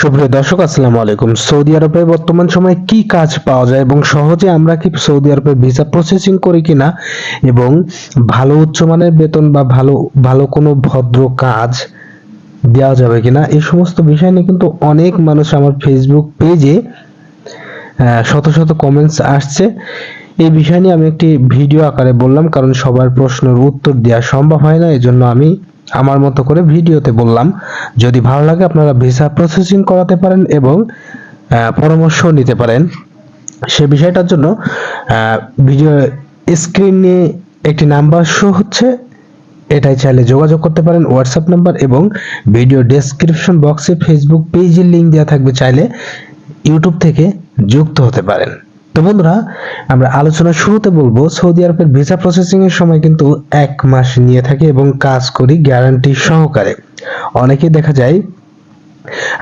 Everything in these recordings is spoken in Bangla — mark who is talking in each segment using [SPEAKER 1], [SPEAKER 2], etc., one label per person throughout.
[SPEAKER 1] সুপ্রিয় দর্শক, আসসালামু আলাইকুম। সৌদি আরবে বর্তমান সময়ে কি কাজ পাওয়া যায় এবং সহজে আমরা কি সৌদি আরবে ভিসা প্রসেসিং করি কিনা এবং ভালো উচ্চমানের বেতন বা ভালো ভালো কোনো ভদ্র কাজ দেওয়া যাবে কিনা এই সমস্ত বিষয় নিয়ে কিন্তু অনেক মানুষ আমার ফেসবুক পেজে শত শত কমেন্টস আসছে। এই বিষয় নিয়ে আমি একটি ভিডিও আকারে বললাম, কারণ সবার প্রশ্নের উত্তর দেওয়া সম্ভব হয় না, এজন্য আমি আমার মতো করে ভিডিওতে বললাম, যদি ভালো লাগে আপনারা ভিসা প্রসেসিং করাতে পারেন এবং পরামর্শ নিতে পারেন। সে বিষয়টার জন্য ভিডিও স্ক্রিনে একটি নাম্বার শো হচ্ছে, এটাই চাইলে যোগাযোগ করতে পারেন হোয়াটসঅ্যাপ নাম্বার এবং ভিডিও ডেসক্রিপশন বক্সে ফেসবুক পেজের লিংক দেওয়া থাকবে চাইলে ইউটিউব থেকে যুক্ত হতে পারেন। তো বন্ধুরা, আমরা আলোচনা শুরুতে বলব, সৌদি আরবের ভিসা প্রসেসিং এর সময় কিন্তু এক মাস নিয়ে থাকে এবং কাজ করি গ্যারান্টি সহকারে। অনেকেই দেখা যায়,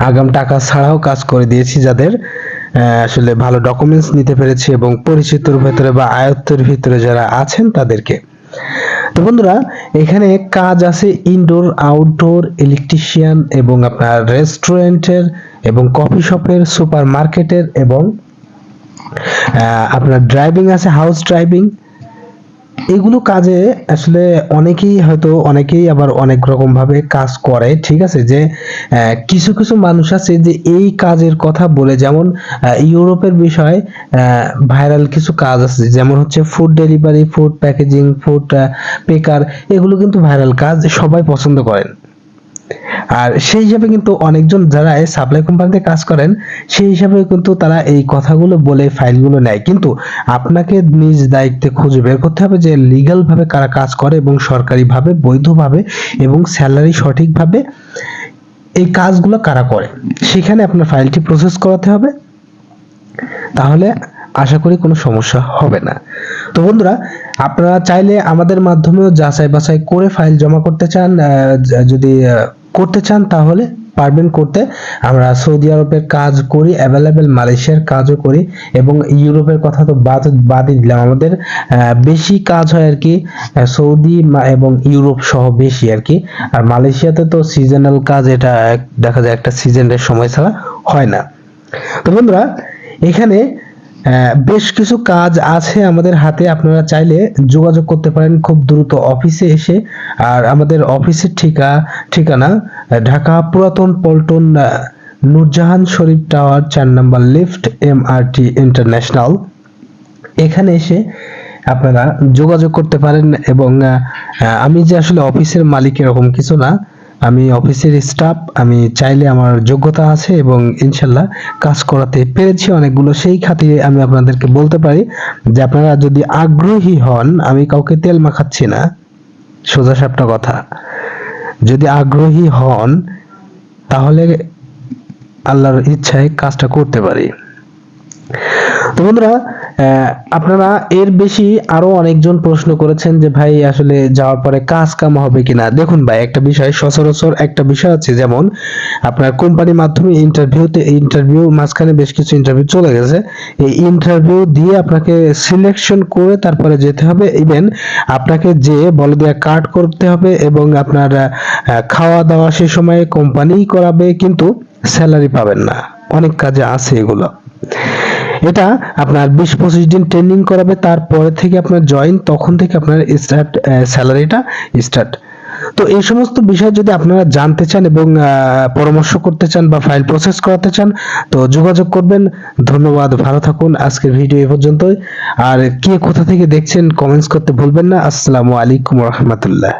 [SPEAKER 1] আগাম টাকা ছাড়াও কাজ করে দিয়েছি যাদের আসলে ভালো ডকুমেন্টস নিতে পেরেছি এবং পরিচিতর ভেতরে বা আয়ত্তের ভিতরে যারা আছেন তাদেরকে। তো বন্ধুরা, এখানে কাজ আছে ইনডোর আউটডোর ইলেকট্রিশিয়ান এবং আপনার রেস্টুরেন্টের এবং কফি শপের সুপার মার্কেটের এবং আপনার ড্রাইভিং আছে হাউস ড্রাইভিং এগুলো কাজে আসলে অনেকেই হয়তো, অনেকেই আবার অনেক রকম ভাবে কাজ করে, ঠিক আছে? যে কিছু কিছু মানুষ আছে যে এই কাজের কথা বলে, যেমন ইউরোপের বিষয়ে ভাইরাল কিছু কাজ আছে, যেমন হচ্ছে food delivery food packaging food packer এগুলো কিন্তু ভাইরাল কাজ সবাই পছন্দ করেন। আর সেই হিসাবে কিন্তু অনেকজন যারা সাপ্লাই কোম্পানিতে কাজ করেন, সেই হিসাবে কিন্তু তারা এই কথাগুলো বলে ফাইলগুলো নেয়। কিন্তু আপনাকে নিজ দায়িত্বে খুঁজে বের করতে হবে যে লিগ্যাল ভাবে কারা কাজ করে এবং সরকারিভাবে, বৈধভাবে এবং স্যালারি সঠিকভাবে এই কাজগুলো কারা করে। সেখানে আপনার ফাইলটি প্রসেস করাতে হবে। তাহলে আশা করি কোনো সমস্যা হবে না। তো বন্ধুরা, আপনারা চাইলে আমাদের মাধ্যমেও যাচাই বাছাই করে ফাইল জমা করতে চান যদি করতে চান, তাহলে পারবেন করতে। আমরা সৌদি আরবের কাজ করি অ্যাভেলেবেল মালয়েশিয়ার কাজও করি এবং ইউরোপের কথা তো বাদ, বাদই দিলাম। আমাদের বেশি কাজ হয় আর কি সৌদি এবং ইউরোপ সহ বেশি আর কি। আর মালয়েশিয়াতে তো সিজনাল কাজ, এটা দেখা যায় একটা সিজনের সময় ছাড়া হয় না। তো বন্ধুরা, এখানে বেশ কিছু কাজ আছে আমাদের হাতে। আপনারা চাইলে যোগাযোগ করতে পারেন খুব দ্রুত অফিসে এসে। আর আমাদের অফিসের ঠিকা, ঠিকানা ঢাকা পুরাতন পল্টন নূরজাহান শরীফ টাওয়ার, চার number lift M R T international. এখানে এসে আপনারা যোগাযোগ করতে পারেন এবং আমি যে আসলে অফিসের মালিক এরকম কিছু না আমি অফিসের স্টাফ আমি চাইলে আমার যোগ্যতা আছে এবং ইনশাল্লাহ কাজ করাতে পেরেছি অনেকগুলো। সেই খাতিরে আমি আপনাদেরকে বলতে পারি যে আপনারা যদি আগ্রহী হন, আমি কাউকে তেল মাখাচ্ছি না। সোজা সাপটা কথা। যদি আগ্রহী হন, তাহলে আল্লাহর ইচ্ছায় কাজটা করতে পারি। তো বন্ধুরা আপনারা এর বেশি আরও অনেকজন প্রশ্ন করেছেন যে ভাই আসলে যাওয়ার পরে কাজ কাম হবে কিনা। দেখুন ভাই, একটা বিষয় সচরাচর একটা বিষয় আছে, যেমন আপনার কোম্পানির মাধ্যমে ইন্টারভিউতে ইন্টারভিউ মাঝখানে বেশ কিছু ইন্টারভিউ চলে গেছে। এই ইন্টারভিউ দিয়ে আপনাকে সিলেকশন করে তারপরে যেতে হবে। ইভেন আপনাকে যে বলে দেওয়া কার্ড করতে হবে এবং আপনার খাওয়া দাওয়া সে সময় কোম্পানিই করাবে, কিন্তু স্যালারি পাবেন না। অনেক কাজে আছে এগুলো। এটা আপনার বিশ পঁচিশ দিন ট্রেনিং করাবে, তারপরে থেকে আপনার জয়েন তখন থেকে আপনার স্টার্ট স্যালারিটা স্টার্ট তো এই সমস্ত বিষয় যদি আপনারা জানতে চান এবং পরামর্শ করতে চান বা ফাইল প্রসেস করাতে চান, তো যোগাযোগ করবেন। ধন্যবাদ, ভালো থাকুন। আজকের ভিডিও এ পর্যন্তই। আর কে কোথা থেকে দেখছেন কমেন্টস করতে ভুলবেন না। আসসালামু আলাইকুম রহমতুল্লাহ।